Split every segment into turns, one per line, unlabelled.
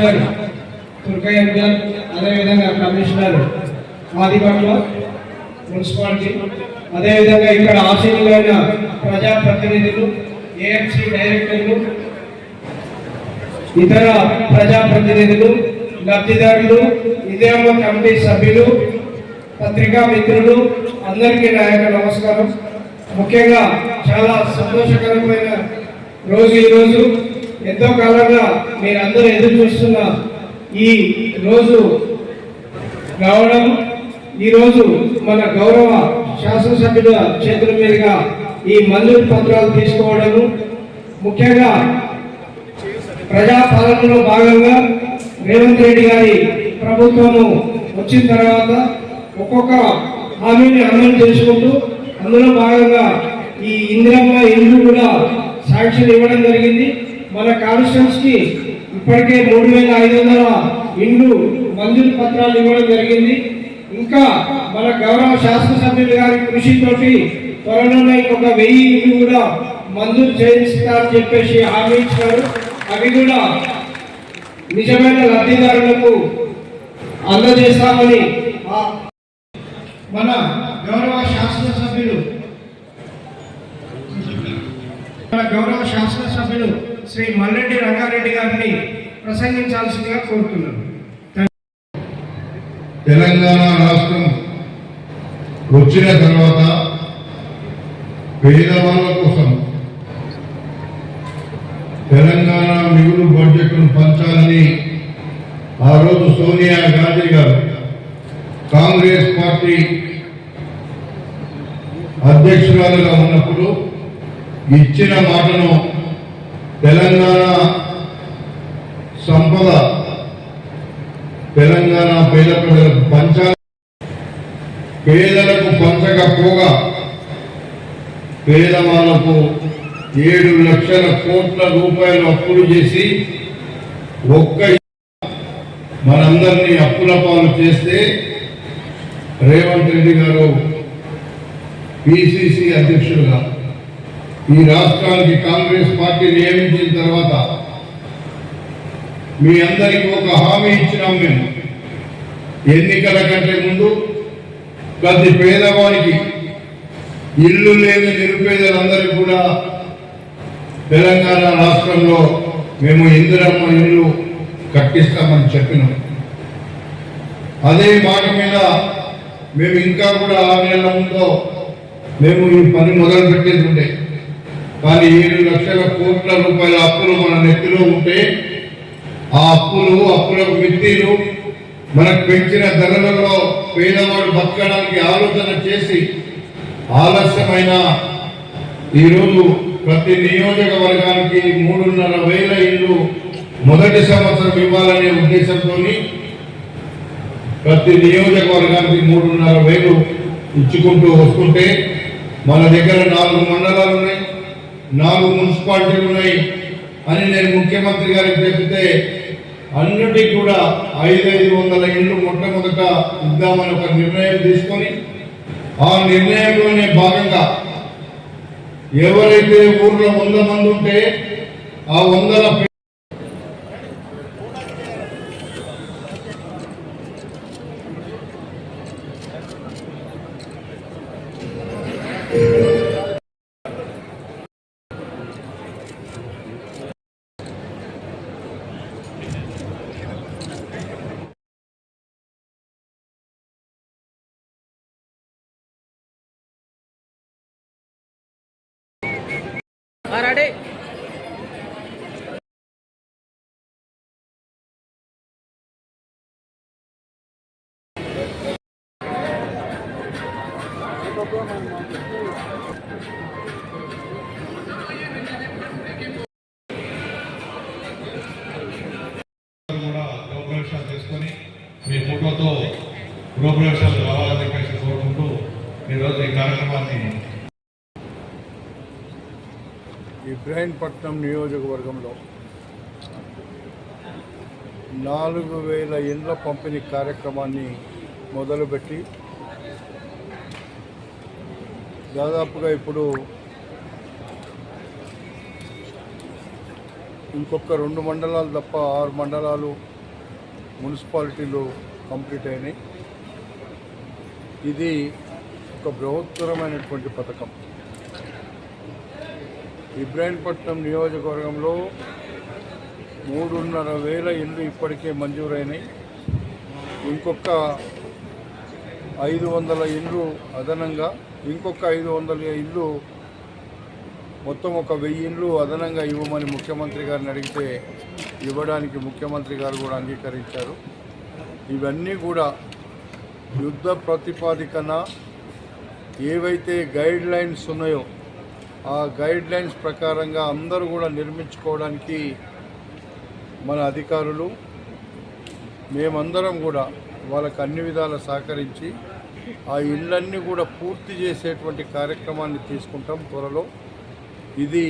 Commissioner తుర్కయ్య గారు అదేవిధంగా commissioner Adibatla municipality. అదేవిధంగా ఇక్కడ ఆశీనులైన ప్రజాప్రతినిధులు ఏఎంసీ డైరెక్టర్లు ఇతర ప్రజాప్రతినిధులు లబ్ధిదారులు ఇదేమో కమిటీ సభ్యులు పత్రికా మిత్రులు అందరికీ నా యొక్క నమస్కారం. ముఖ్యంగా చాలా సంతోషకరమైన రోజు ఈరోజు. ఎంతో కాలంగా మీరందరూ ఎదురు చూస్తున్న ఈ రోజు రావడం ఈరోజు మన గౌరవ శాసనసభ్యుల చేతుల మీదుగా ఈ మంజూరు పత్రాలు తీసుకోవడము. ముఖ్యంగా ప్రజాపాలనలో భాగంగా రేవంత్ రెడ్డి గారి ప్రభుత్వము వచ్చిన తర్వాత ఒక్కొక్క హామీని అమలు చేసుకుంటూ అందులో భాగంగా ఈ ఇందిరమ్మ ఇల్లు కూడా సాక్షులు ఇవ్వడం జరిగింది. మన కాన్స్టిట్యూన్స్కి ఇప్పటికే మూడు వేల ఐదు వందల ఇండ్లు మంజూరు పత్రాలు ఇవ్వడం జరిగింది. ఇంకా మన గౌరవ శాసనసభ్యులు గారి కృషితోటి త్వరలోనే ఒక వెయ్యి ఇల్లు కూడా మంజూరు చేయిస్తారని చెప్పేసి హామీ ఇచ్చారు. అవి కూడా నిజమైన లబ్ధిదారులకు అందజేస్తామని మన గౌరవ శాసనసభ్యులు మన గౌరవ శాసనసభ్యులు శ్రీ మల్లెడ్డి రంగారెడ్డి గారిని ప్రసంగించాల్సిందిగా కోరుతున్నాను.
తెలంగాణ రాష్ట్రం వచ్చిన తర్వాత పేదవాళ్ళ కోసం తెలంగాణ మిగులు బడ్జెట్ను పంచాలని ఆ రోజు సోనియా గాంధీ గారు కాంగ్రెస్ పార్టీ అధ్యక్షురాలుగా ఉన్నప్పుడు ఇచ్చిన మాటను తెలంగాణ సంపద తెలంగాణ పేద ప్రజలకు పంచ పేదలకు పంచకపోగా పేదవాళ్ళకు ఏడు లక్షల కోట్ల రూపాయలు అప్పులు చేసి ఒక్క మనందరినీ అప్పుల పాలు చేస్తే రేవంత్ రెడ్డి గారు పిసిసి అధ్యక్షులుగా ఈ రాష్ట్రానికి కాంగ్రెస్ పార్టీ నియమించిన తర్వాత మీ అందరికీ ఒక హామీ ఇచ్చినాం మేము. ఎన్నికల కంటే ముందు ప్రతి పేదవానికి ఇల్లు లేని నిరుపేదలందరికీ కూడా తెలంగాణ రాష్ట్రంలో మేము ఇందిరమ్మ ఇల్లు కట్టిస్తామని చెప్పినాం. అదే మాట మీద మేము ఇంకా కూడా ఆరు నెలల ముందో మేము ఈ పని మొదలు పెట్టేది ఉండే. కానీ ఏడు లక్షల కోట్ల రూపాయల అప్పులు మన నెత్తిలో ఉంటే ఆ అప్పులు అప్పులకు మిత్తిలు మనకు పెంచిన ధరలలో పేదవాడు బతకడానికి ఆలోచన చేసి ఆలస్యమైన ఈరోజు ప్రతి నియోజకవర్గానికి మూడున్నర వేల ఇల్లు మొదటి సంవత్సరం ఇవ్వాలనే ఉద్దేశంతో ప్రతి నియోజకవర్గానికి మూడున్నర వేలు ఇచ్చుకుంటూ వస్తుంటే మన దగ్గర నాలుగు మండలాలు ఉన్నాయి. నాలుగు మున్సిపాలిటీలు ఉన్నాయి అని నేను ముఖ్యమంత్రి గారికి చెప్తే అన్నిటికీ కూడా ఐదైదు వందల ఇళ్ళు మొట్టమొదట ఇద్దామని ఒక నిర్ణయం తీసుకొని ఆ నిర్ణయంలోనే భాగంగా ఎవరైతే ఊర్లో వంద మంది ఉంటే ఆ వందల
రెడీ.
మీ ఫోటోతో గృహప్రవేశాలు రావాలని చెప్పేసి కోరుకుంటూ ఈరోజు ఈ కార్యక్రమాన్ని
ఇబ్రాహీంపట్నం నియోజకవర్గంలో నాలుగు వేల ఇండ్ల పంపిణీ కార్యక్రమాన్ని మొదలుపెట్టి దాదాపుగా ఇప్పుడు ఇంకొక రెండు మండలాలు తప్ప ఆరు మండలాలు
మున్సిపాలిటీలు కంప్లీట్ అయినాయి. ఇది ఒక బృహత్తరమైనటువంటి పథకం. ఇబ్రాహీంపట్నం నియోజకవర్గంలో మూడున్నర వేల ఇళ్ళు ఇప్పటికే మంజూరైనాయి. ఇంకొక ఐదు వందల ఇళ్ళు అదనంగా ఇంకొక ఐదు వందల ఇళ్ళు మొత్తం ఒక వెయ్యి ఇళ్ళు అదనంగా ఇవ్వమని ముఖ్యమంత్రి గారిని అడిగితే ఇవ్వడానికి ముఖ్యమంత్రి గారు కూడా అంగీకరించారు. ఇవన్నీ కూడా యుద్ధ ప్రతిపాదికన ఏవైతే గైడ్ లైన్స్ ఉన్నాయో ఆ గైడ్ లైన్స్ ప్రకారంగా అందరూ కూడా నిర్మించుకోవడానికి మన అధికారులు మేమందరం కూడా వాళ్ళకు అన్ని విధాల సహకరించి ఆ ఇళ్ళన్నీ కూడా పూర్తి చేసేటువంటి కార్యక్రమాన్ని తీసుకుంటాం త్వరలో. ఇది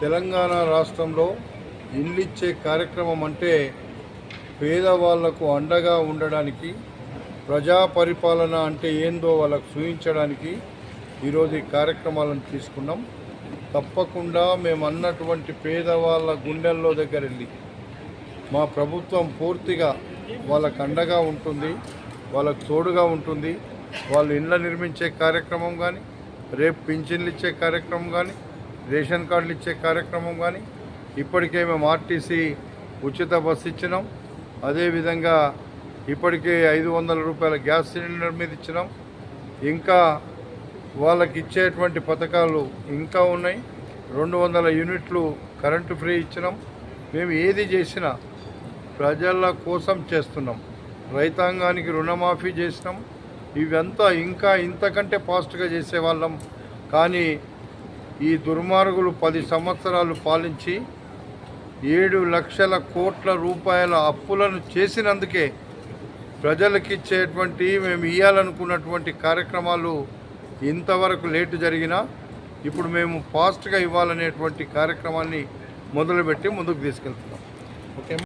తెలంగాణ రాష్ట్రంలో ఇల్లు ఇచ్చే కార్యక్రమం అంటే పేదవాళ్ళకు అండగా ఉండడానికి ప్రజా పరిపాలన అంటే ఏందో వాళ్ళకు చూపించడానికి ఈరోజు ఈ కార్యక్రమాలను తీసుకున్నాం. తప్పకుండా మేము అన్నటువంటి పేదవాళ్ళ గుండెల్లో దగ్గర వెళ్ళి మా ప్రభుత్వం పూర్తిగా వాళ్ళకు అండగా ఉంటుంది వాళ్ళకు తోడుగా ఉంటుంది. వాళ్ళు ఇండ్ల నిర్మించే కార్యక్రమం కానీ రేపు పింఛన్లు ఇచ్చే కార్యక్రమం కానీ రేషన్ కార్డులు ఇచ్చే కార్యక్రమం కానీ ఇప్పటికే మేము ఆర్టీసీ ఉచిత బస్సు ఇచ్చినాం. అదేవిధంగా ఇప్పటికే ఐదు వందల రూపాయల గ్యాస్ సిలిండర్ మీద ఇచ్చినాం. ఇంకా వాళ్ళకి ఇచ్చేటువంటి పథకాలు ఇంకా ఉన్నాయి. రెండు వందల యూనిట్లు కరెంటు ఫ్రీ ఇచ్చినాం. మేము ఏది చేసినా ప్రజల కోసం చేస్తున్నాం. రైతాంగానికి రుణమాఫీ చేసినాం. ఇవంతా ఇంకా ఇంతకంటే ఫాస్ట్గా చేసేవాళ్ళం. కానీ ఈ దుర్మార్గులు పది సంవత్సరాలు పాలించి ఏడు లక్షల కోట్ల రూపాయల అప్పులను చేసినందుకే ప్రజలకిచ్చేటువంటి మేము ఇవ్వాలనుకున్నటువంటి కార్యక్రమాలు ఇంతవరకు లేటు జరిగినా ఇప్పుడు మేము ఫాస్ట్గా ఇవ్వాలనేటువంటి కార్యక్రమాన్ని మొదలుపెట్టి ముందుకు తీసుకెళ్తున్నాం. ఓకే?